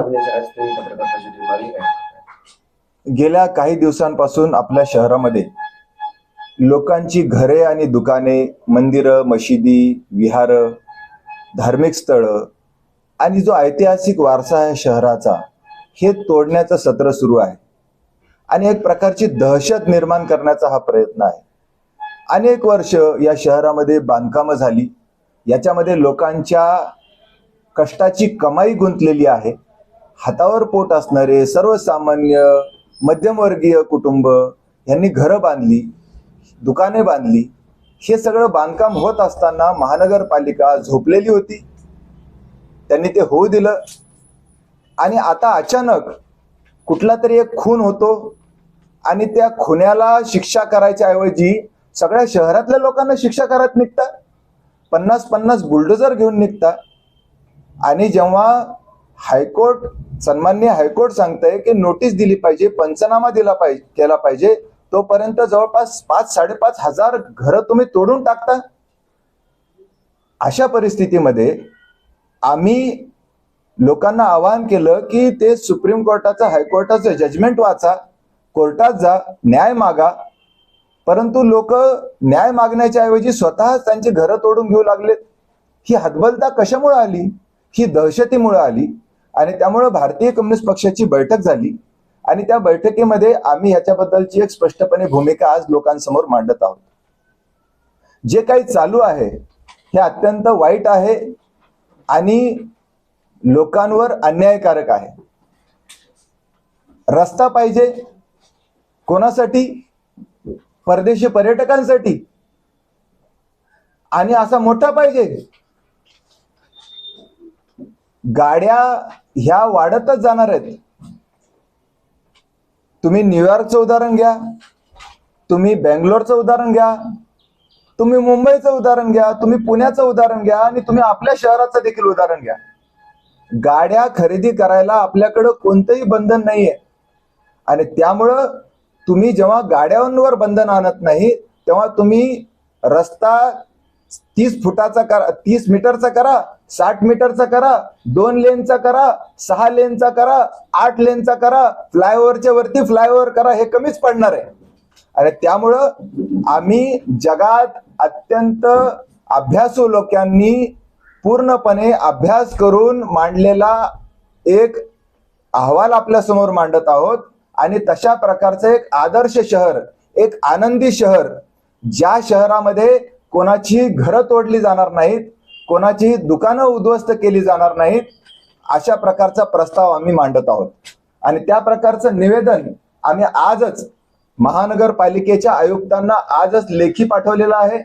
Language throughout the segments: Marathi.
आज तुम्ही पत्रकार परिषदेत मागणी काय गेल्या काही दिवसांपासून आपल्या शहरामध्ये लोकांची घरे आणि दुकाने मंदिरं मशिदी विहार धार्मिक स्थळं आणि जो ऐतिहासिक वारसा आहे शहराचा हे तोडण्याचं सत्र सुरू आहे. आणि एक प्रकारची दहशत निर्माण करण्याचा हा प्रयत्न आहे. अनेक वर्ष या शहरामध्ये बांधकामं झाली. याच्यामध्ये लोकांच्या कष्टाची कमाई गुंतलेली आहे. हातावर पोट असणारे सर्वसामान्य मध्यमवर्गीय कुटुंब यांनी घरं बांधली दुकाने बांधली. हे सगळं बांधकाम होत असताना महानगरपालिका झोपलेली होती. त्यांनी ते होऊ दिलं. आणि आता अचानक कुठला तरी एक खून होतो आणि त्या खुन्याला शिक्षा करायच्या ऐवजी सगळ्या शहरातल्या लोकांना शिक्षा करत निघतात. पन्नास पन्नास बुलडोजर घेऊन निघतात. आणि जेव्हा हायकोर्ट सन्मान्य हायकोर्ट सांगतंय की नोटीस दिली पाहिजे पंचनामा दिला पाहिजे केला पाहिजे. तोपर्यंत जवळपास पाच साडेपाच हजार घरं तुम्ही तोडून टाकता. अशा परिस्थितीमध्ये आम्ही लोकांना आवाहन केलं की ते सुप्रीम कोर्टाचं हायकोर्टाचं जजमेंट वाचा कोर्टात जा न्याय मागा. परंतु लोक न्याय मागण्याच्या ऐवजी स्वतः त्यांची घरं तोडून घेऊ लागलेत. ही हतबलता कशामुळे आली? ही दहशतीमुळे आली? आणि त्यामुळे भारतीय कम्युनिस्ट पक्षाची बैठक झाली. आणि त्या बैठकीमध्ये आम्ही याच्याबद्दलची एक स्पष्टपणे भूमिका आज लोकांसमोर मांडत आहोत. जे काही चालू आहे हे अत्यंत वाईट आहे आणि लोकांवर अन्यायकारक आहे. रस्ता पाहिजे कोणासाठी? परदेशी पर्यटकांसाठी. आणि असा मोठा पाहिजे गाड्या ह्या वाढतच जाणार आहेत. तुम्ही न्यूयॉर्कचं उदाहरण घ्या तुम्ही बेंगलोरचं उदाहरण घ्या तुम्ही मुंबईचं उदाहरण घ्या तुम्ही पुण्याचं उदाहरण घ्या आणि तुम्ही आपल्या शहराचं देखील उदाहरण घ्या. गाड्या खरेदी करायला आपल्याकडं कोणतंही बंधन नाहीये. आणि त्यामुळं तुम्ही जेव्हा गाड्यांवर बंधन आणत नाही तेव्हा तुम्ही रस्ता तीस फुटाचा करा तीस मीटरचा करा साठ मीटरचा करा दोन लेनचा करा सहा लेनचा करा आठ लेनचा करा फ्लायओव्हरच्या वरती फ्लायओव्हर करा हे कमीच पडणार आहे. आणि त्यामुळं आम्ही जगात अत्यंत अभ्यासू लोकांनी पूर्णपणे अभ्यास करून मांडलेला एक अहवाल आपल्यासमोर मांडत आहोत. आणि तशा प्रकारचं एक आदर्श शहर एक आनंदी शहर ज्या शहरामध्ये कोणाची घरं तोडली जाणार नाहीत कोणाची दुकानं उद्ध्वस्त केली जाणार नाहीत अशा प्रकारचा प्रस्ताव आम्ही मांडत आहोत. आणि त्या प्रकारचं निवेदन आम्ही आजच महानगरपालिकेच्या आयुक्तांना आजच लेखी पाठवलेलं आहे.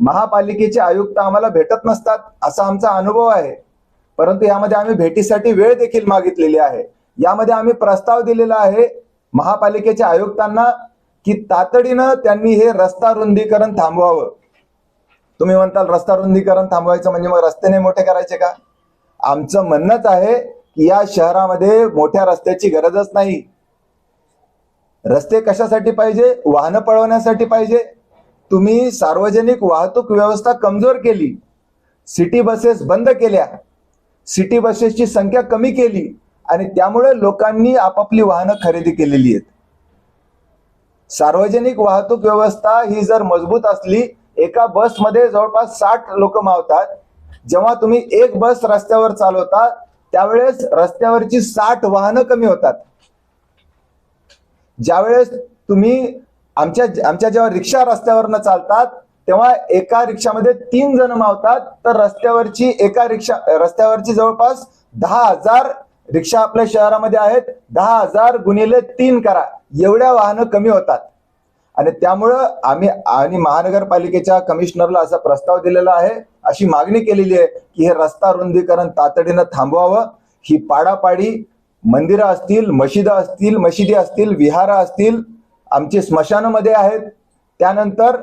महापालिकेचे आयुक्त आम्हाला भेटत नसतात असा आमचा अनुभव आहे. परंतु यामध्ये आम्ही भेटीसाठी वेळ देखील मागितलेली आहे. यामध्ये आम्ही प्रस्ताव दिलेला आहे महापालिकेच्या आयुक्तांना की तातडीनं त्यांनी हे रस्ता रुंदीकरण थांबवावं. तुम्ही म्हणताल रस्ता रुंदीकरण थांबवायचं म्हणजे मग रस्ते नाही मोठे करायचे का? आमचं म्हणणंच आहे की या शहरामध्ये मोठ्या रस्त्याची गरजच नाही. रस्ते कशासाठी पाहिजे? वाहनं पळवण्यासाठी पाहिजे. तुम्ही सार्वजनिक वाहतूक व्यवस्था कमजोर केली. सिटी बसेस बंद केल्या. सिटी बसेसची संख्या कमी केली आणि त्यामुळे लोकांनी आपापली वाहनं खरेदी केलेली आहेत. सार्वजनिक वाहतूक व्यवस्था ही जर मजबूत असली एका बसमध्ये जवळपास साठ लोक मावतात. जेव्हा तुम्ही एक बस रस्त्यावर चालवता त्यावेळेस रस्त्यावरची साठ वाहनं कमी होतात. ज्यावेळेस तुम्ही आमच्या आमच्या जेव्हा रिक्षा रस्त्यावरनं चालतात तेव्हा एका रिक्षामध्ये तीन जण मावतात. तर रस्त्यावरची एका रिक्षा रस्त्यावरची जवळपास दहा हजार रिक्षा आपल्या शहरामध्ये आहेत. दहा हजार गुणिले तीन करा. एवढ्या वाहनं कमी होतात. आणि त्यामुळं आम्ही आणि महानगरपालिकेच्या कमिशनरला असा प्रस्ताव दिलेला आहे अशी मागणी केलेली आहे की हे रस्ता रुंदीकरण तातडीनं थांबवावं. ही पाडापाडी मंदिरं असतील मशिदा असतील मशिदी असतील विहारा असतील आमची स्मशानमध्ये आहेत. त्यानंतर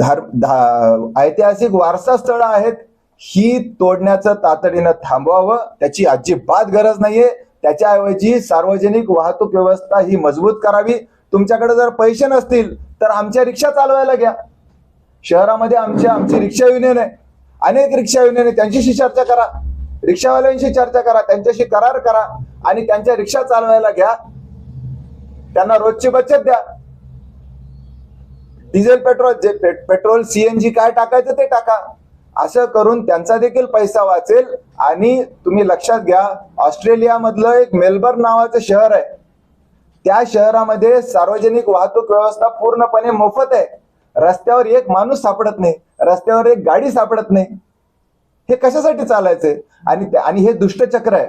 धार धा- ऐतिहासिक वारसा स्थळं आहेत. ही तोडण्याचं तातडीनं थांबवावं. त्याची अजिबात गरज नाहीये. त्याच्याऐवजी सार्वजनिक वाहतूक व्यवस्था ही मजबूत करावी. तुमच्याकडे जर पैसे नसतील तर आमच्या रिक्षा चालवायला घ्या. शहरामध्ये आमच्या आमची रिक्षा युनियन आहे. अनेक रिक्षा युनियन आहे. त्यांच्याशी चर्चा करा. रिक्षावाल्यांशी चर्चा करा. त्यांच्याशी करार करा. आणि त्यांच्या रिक्षा चालवायला घ्या. त्यांना रोजची बचत द्या. डिझेल पेट्रोल जे पे- पेट्रोल सीएनजी काय टाकायचं ते टाका. असं करून त्यांचा देखील पैसा वाचेल. आणि तुम्ही लक्षात घ्या ऑस्ट्रेलियामधलं एक मेलबर्न नावाचं शहर आहे. त्या शहरामध्ये सार्वजनिक वाहतूक व्यवस्था पूर्णपणे मोफत आहे. रस्त्यावर एक माणूस सापडत नाही. रस्त्यावर एक गाडी सापडत नाही. हे कशासाठी चालायचंय? आणि आणि हे दुष्टचक्र आहे.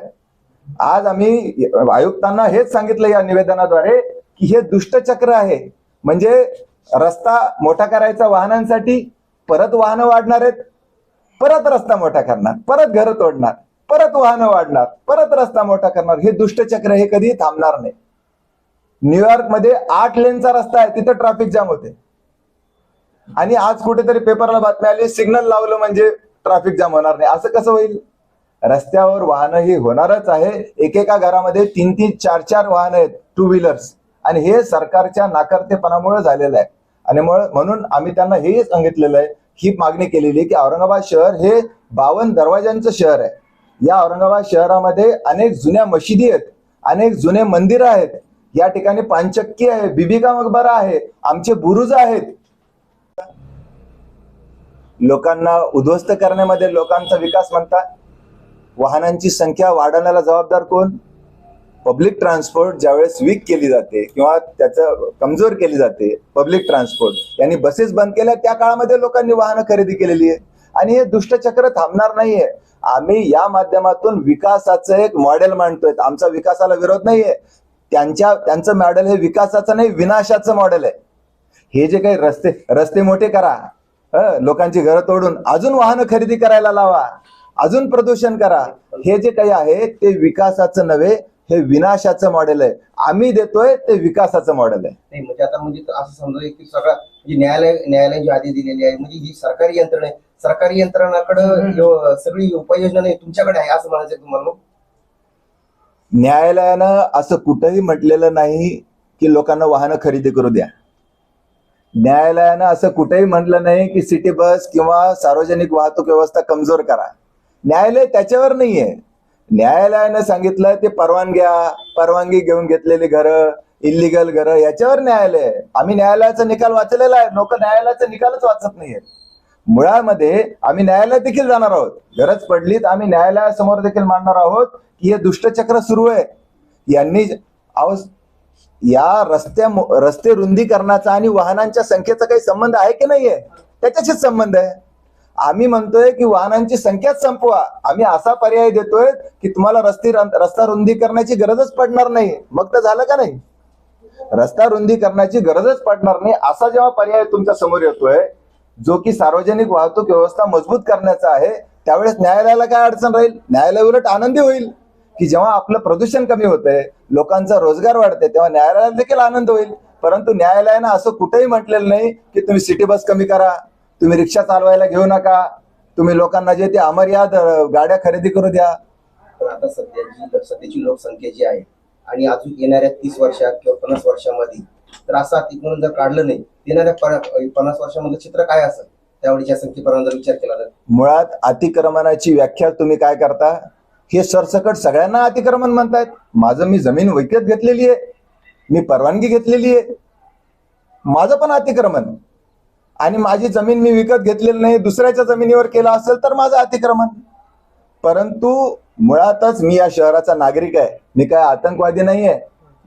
आज आम्ही आयुक्तांना हेच सांगितलं या निवेदनाद्वारे की हे दुष्टचक्र आहे. म्हणजे रस्ता मोठा करायचा वाहनांसाठी परत वाहनं वाढणार आहेत. परत रस्ता मोठा करणार. परत घरं तोडणार. परत वाहनं वाढणार. परत रस्ता मोठा करणार. हे दुष्टचक्र हे कधी थांबणार नाही. न्यूयॉर्कमध्ये आठ लेनचा रस्ता आहे तिथं ट्रॅफिक जाम होते. आणि आज कुठेतरी पेपरला बातमी आली सिग्नल लावलं म्हणजे ट्रॅफिक जाम होणार नाही. असं कसं होईल? रस्त्यावर वाहनं ही होणारच आहे. एकेका घरामध्ये तीन तीन चार चार वाहनं आहेत टू व्हीलर्स आणि हे सरकारच्या नाकारतेपणामुळे झालेलं आहे. आणि म्हणून आम्ही त्यांना हे सांगितलेलं आहे. ही मागणी केलेली आहे की औरंगाबाद शहर हे बावन दरवाजांचं शहर आहे. या औरंगाबाद शहरामध्ये अनेक जुन्या मशिदी आहेत अनेक जुने मंदिरं आहेत या ठिकाणी पानचक्की आहे बिबिका मकबरा आहे आमचे बुरुज आहेत. लोकांना उद्ध्वस्त करण्यामध्ये लोकांचा विकास म्हणता वाहनांची संख्या वाढवण्याला जबाबदार कोण? पब्लिक ट्रान्सपोर्ट ज्यावेळेस वीक केली जाते किंवा त्याचं कमजोर केली जाते पब्लिक ट्रान्सपोर्ट यांनी बसेस बंद केल्या त्या काळामध्ये लोकांनी वाहनं खरेदी केलेली आहे आणि हे दुष्टचक्र थांबणार नाहीये. आम्ही या माध्यमातून विकासाचं एक मॉडेल मांडतोय. आमचा विकासाला विरोध नाहीये. त्यांच्या त्यांचं मॉडेल हे विकासाचं नाही विनाशाचं मॉडेल आहे. हे जे काही रस्ते रस्ते मोठे करा. हं, लोकांची घरं तोडून अजून वाहनं खरेदी करायला लावा. अजून प्रदूषण करा. हे जे काही आहे ते विकासाचं नव्हे हे विनाशाचं मॉडेल आहे. आम्ही देतोय ते विकासाचं मॉडेल आहे. नाही म्हणजे आता म्हणजे असं समजा की सगळं म्हणजे न्यायालय न्यायालय जी आधी दिलेली आहे म्हणजे ही सरकारी यंत्रणा आहे. सरकारी यंत्रणाकडे सगळी उपाययोजना नाही तुमच्याकडे आहे असं म्हणायचं तुम्हाला? न्यायालयानं असं कुठंही म्हटलेलं नाही की लोकांना वाहनं खरेदी करू द्या. न्यायालयानं असं कुठेही म्हटलं नाही की सिटी बस किंवा सार्वजनिक वाहतूक व्यवस्था कमजोर करा. न्यायालय त्याच्यावर नाहीये. न्यायालयानं सांगितलं ते परवानग्या परवानगी घेऊन घेतलेली घरं इलिगल घरं याच्यावर न्यायालय आम्ही न्यायालयाचा निकाल वाचलेला आहे. लोक न्यायालयाचा निकालच वाचत नाहीये मुळामध्ये आम्ही न्यायालयात देखील जाणार आहोत. गरज पडली तर आम्ही न्यायालयासमोर देखील मांडणार आहोत की हे दुष्टचक्र सुरू आहे. यांनी अहो या रस्त्या रस्ते रुंदीकरणाचा आणि वाहनांच्या संख्येचा काही संबंध आहे की नाहीये? त्याच्याशीच संबंध आहे. आम्ही म्हणतोय की वाहनांची संख्याच संपवा. आम्ही असा पर्याय देतोय की तुम्हाला रस्ते रस्ता रुंदी करण्याची गरजच पडणार नाही. मग तर झालं का नाही? रस्ता रुंदी करण्याची गरजच पडणार नाही असा जेव्हा पर्याय तुमच्यासमोर येतोय जो की सार्वजनिक वाहतूक व्यवस्था मजबूत करण्याचा आहे त्यावेळेस न्यायालयाला काय अडचण राहील? न्यायालय उलट आनंदी होईल. की जेव्हा आपलं प्रदूषण कमी होतंय लोकांचा रोजगार वाढते तेव्हा न्यायालयाला देखील आनंद होईल. परंतु न्यायालयानं असं कुठेही म्हटलेलं नाही की तुम्ही सिटी बस कमी करा तुम्ही रिक्षा चालवायला घेऊ नका तुम्ही लोकांना जे ते अमर्याद गाड्या खरेदी करू द्या. पण आता सध्याची सध्याची लोकसंख्या जी आहे आणि अजून येणाऱ्या तीस वर्षात किंवा पन्नास वर्षामध्ये तर असं अतिक्रमण जर काढलं नाही येणाऱ्या पन्नास वर्षामधलं चित्र काय असेल? त्यावेळीच्या संख्येपर्यंत जर विचार केला तर. मुळात अतिक्रमणाची व्याख्या तुम्ही काय करता? हे सरसकट सगळ्यांना अतिक्रमण म्हणतायत. माझं मी जमीन विकत घेतलेली आहे. मी परवानगी घेतलेली आहे. माझं पण अतिक्रमण. आणि माझी जमीन मी विकत घेतलेली नाही दुसऱ्याच्या जमिनीवर केलं असेल तर माझं अतिक्रमण. परंतु मुळातच मी या शहराचा नागरिक आहे. मी काय आतंकवादी नाही आहे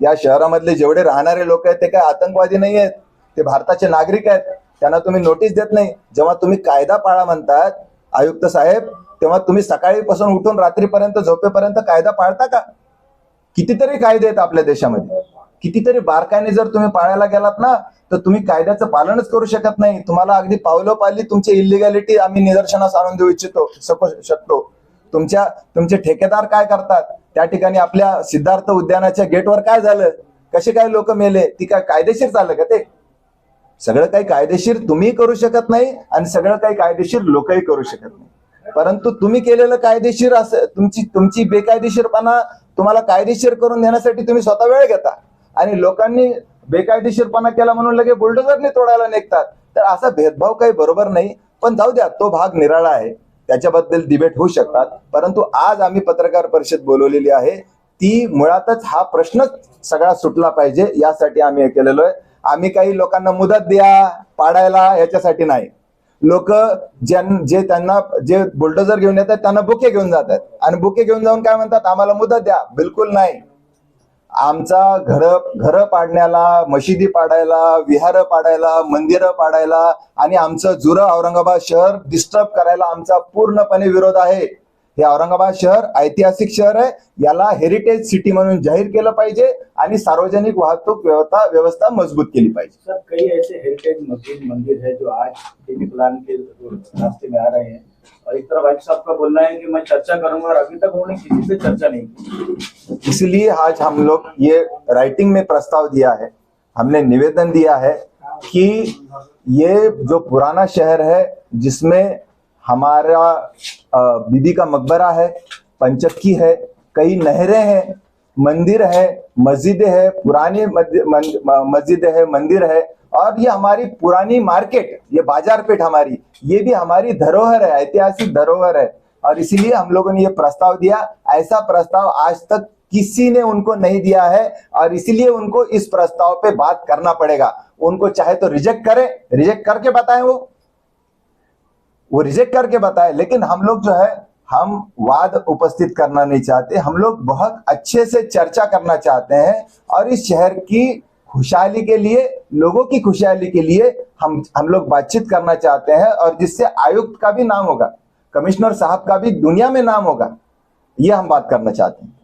या शहरामधले जेवढे राहणारे लोक आहेत ते काय आतंकवादी नाही आहेत? ते भारताचे नागरिक आहेत. त्यांना तुम्ही नोटीस देत नाही. जेव्हा तुम्ही कायदा पाळा म्हणतात आयुक्त साहेब तेव्हा तुम्ही सकाळीपासून उठून रात्रीपर्यंत झोपेपर्यंत कायदा पाळता का? कितीतरी कायदे आहेत आपल्या देशामध्ये. कितीतरी बारकाईने जर तुम्ही पाळायला गेलात ना तर तुम्ही कायद्याचं पालनच करू शकत नाही. तुम्हाला अगदी पावलोपाली तुमची इलिगॅलिटी आम्ही निदर्शनास आणून देऊ इच्छितो शकतो. तुमच्या तुमचे ठेकेदार काय करतात? त्या ठिकाणी आपल्या सिद्धार्थ उद्यानाच्या गेटवर काय झालं? कसे काय लोक मेले? ती काय कायदेशीर झालं का ते? सगळं काही कायदेशीर तुम्ही करू शकत नाही आणि सगळं काही कायदेशीर लोकही करू शकत नाही. परंतु तुम्ही केलेलं कायदेशीर असं तुमची तुमची बेकायदेशीरपणा तुम्हाला कायदेशीर करून देण्यासाठी तुम्ही स्वतः वेळ घेता. आणि लोकांनी बेकायदेशीरपणा केला म्हणून लगे बुलडोजरने तोडायला निघतात. तर असा भेदभाव काही बरोबर नाही पण जाऊ द्या तो भाग निराळा आहे. त्याच्याबद्दल डिबेट होऊ शकतात. परंतु आज आम्ही पत्रकार परिषद बोलवलेली आहे. ती मुळातच हा प्रश्नच सगळा सुटला पाहिजे यासाठी आम्ही हे केलेलो आहे. आम्ही काही लोकांना मुदत द्या पाडायला याच्यासाठी नाही. लोक ज्यां जे त्यांना जे बुलडोजर घेऊन येतात त्यांना बुके घेऊन जातात. आणि बुके घेऊन जाऊन काय म्हणतात? आम्हाला मुदत द्या. बिलकुल नाही. आमचा घर घर पाडण्याला मशिदी पाडायला विहार पाडायला मंदिरं पाडायला आणि आमचं जुरं औरंगाबाद शहर डिस्टर्ब करायला आमचा पूर्णपणे विरोध आहे. हे औरंगाबाद शहर ऐतिहासिक शहर आहे. याला हेरिटेज सिटी म्हणून जाहीर केलं पाहिजे आणि सार्वजनिक वाहतूक व्यवस्था व्यवस्था मजबूत केली पाहिजे. सर काही ऐसे हेरिटेज मस्जिद मंदिर है जो आज प्लान के रास्ते में आ रहे हैं और एक तरफ़ भाई साहब का बोलना है कि मैं चर्चा करूँगा और अभी तक उन्होंने किसी से चर्चा नहीं की। इसलिए आज हम लोग ये राइटिंग में प्रस्ताव दिया है, हमने निवेदन दिया है कि ये जो पुराना शहर है, जिसमें हमारा बीबी का मकबरा है, पंचक्की है, कई नहरें हैं, मंदिर है, मस्जिद है, पुरानी मस्जिद है, मंदिर है और ये हमारी पुरानी मार्केट, ये बाज़ार पेट हमारी, ये भी हमारी धरोहर है, ऐतिहासिक धरोहर है। और इसीलिए हम लोगों ने ये प्रस्ताव दिया। ऐसा प्रस्ताव आज तक किसी ने उनको नहीं दिया है, और इसीलिए उनको इस प्रस्ताव पे बात करना पड़ेगा। उनको चाहे तो रिजेक्ट करें। रिजेक्ट करके बताएँ वो। वो रिजेक्ट करके बताए। लेकिन हम लोग जो है, हम वाद उपस्थित करना नहीं चाहते। हम लोग बहुत अच्छे से चर्चा करना चाहते हैं। और इस शहर की खुशहाली के लिए, लोगों की खुशहाली के लिए हम हम लोग बातचीत करना चाहते हैं और जिससे आयुक्त का भी नाम होगा, कमिश्नर साहब का भी दुनिया में नाम होगा, ये हम बात करना चाहते हैं।